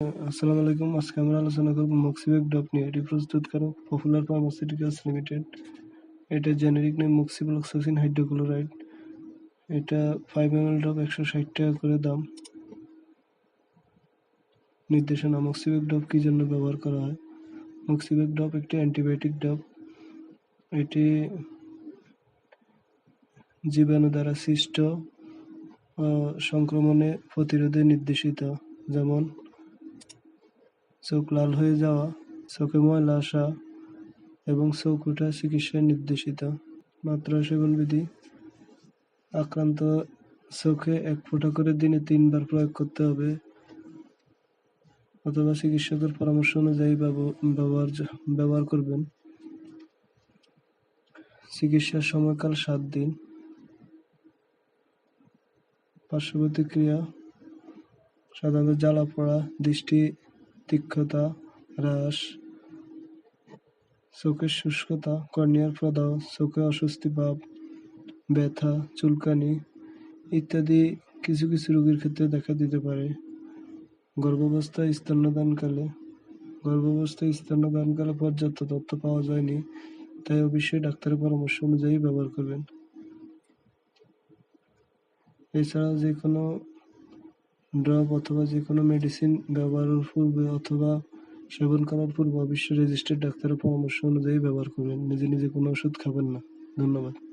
আসসালামু আলাইকুম। আজকে আমরা আলোচনা করব মক্সিবেক ডপ নিয়ে। এটি প্রস্তুতকারক পপুলার ফার্মাসিউটিক্যালস লিমিটেড। এটা জেনেরিক নেম মক্সিবলক্সাসিন হাইড্রোক্লোরাইড। এটা ফাইভ এম এল ডপ একশো ষাট টাকা করে দাম। নির্দেশনা মক্সিবেক ডপ কী জন্য ব্যবহার করা হয়? মক্সিবেক ডপ একটি অ্যান্টিবায়োটিক ডপ এটি জীবাণু দ্বারা সৃষ্ট সংক্রমণে প্রতিরোধে নির্দেশিত। যেমন চোখ লাল হয়ে যাওয়া, চোখে ময়লা আসা এবং চোখ ওঠা চিকিৎসায় নির্দেশিত। মাত্রা সেবন বিধি। আক্রান্ত চোখে এক ফোঁটা করে দিনে তিনবার প্রয়োগ করতে হবে অথবা চিকিৎসকের পরামর্শ অনুযায়ী ব্যব- ব্যবহার ব্যবহার করবেন। চিকিৎসার সময়কাল সাত দিন। পার্শ্ব প্রতিক্রিয়া সাধারণত জ্বালা পড়া, দৃষ্টি তীক্ষ্ণতা, হ্রাস, চোখের শুষ্কতা, কর্নিয়ার প্রদাহ, চোখে অস্বস্তি ভাব, ব্যথা, চুলকানি ইত্যাদি কিছু কিছু রোগীর ক্ষেত্রে দেখা দিতে পারে। গর্ভাবস্থায় স্তন্যদানকালে গর্ভাবস্থায় স্তন্যদানকালে পর্যাপ্ত তথ্য পাওয়া যায়নি, তাই অবশ্যই ডাক্তারের পরামর্শ অনুযায়ী ব্যবহার করবেন। এছাড়া যে কোনো ড্রপ অথবা যে কোনো মেডিসিন ব্যবহারের পূর্বে অথবা সেবন করার পূর্বে অবশ্যই রেজিস্টার্ড ডাক্তারের পরামর্শ অনুযায়ী ব্যবহার করবেন। নিজে নিজে কোনো ওষুধ খাবেন না। ধন্যবাদ।